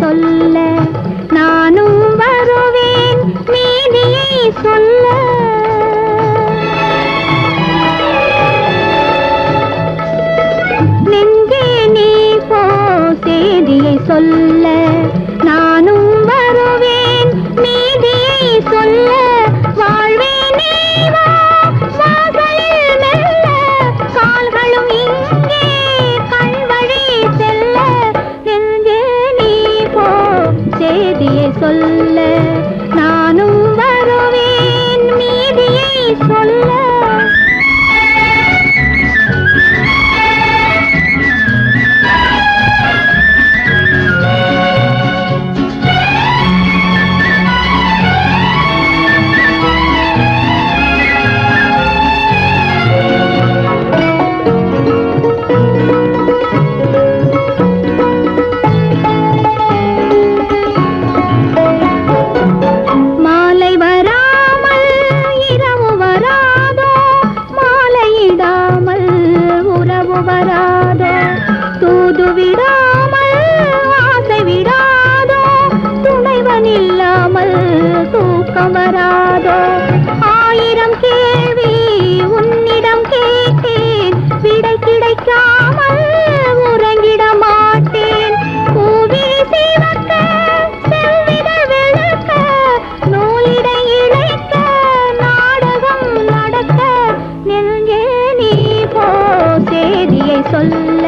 சொல்ல நானும் வருவேன் நீதியை சொல்ல. நெஞ்சே நீ போ செய்தியை சொல்ல நானும் வருவேன் நீதியை சொல்ல. வாழ்வே நீ முது விடாமல் ஆசை விடாதோ துணைவன் இல்லாமல் தூக்கம் வராதோ. ஆயிரம் கேள்வி உன்னிடம் கேட்டேன் விடை கிடைக்காமல் உறங்கிட மாட்டேன். பூவி சிவக்க செவ்விட விளக்க நூலிட இழைக்க நாடகம் நடக்க நெஞ்சே நீ போ செய்தியை சொல்ல.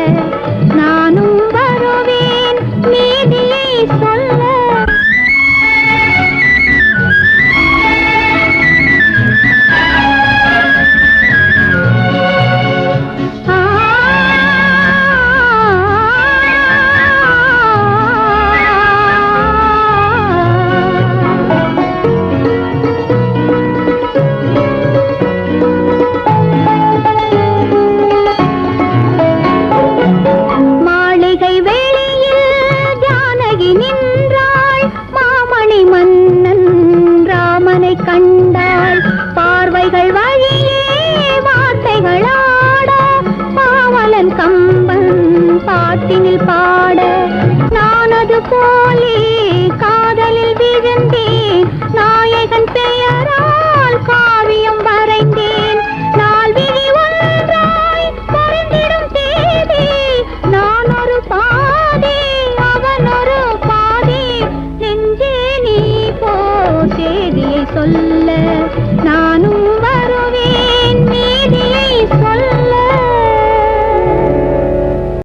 தோழி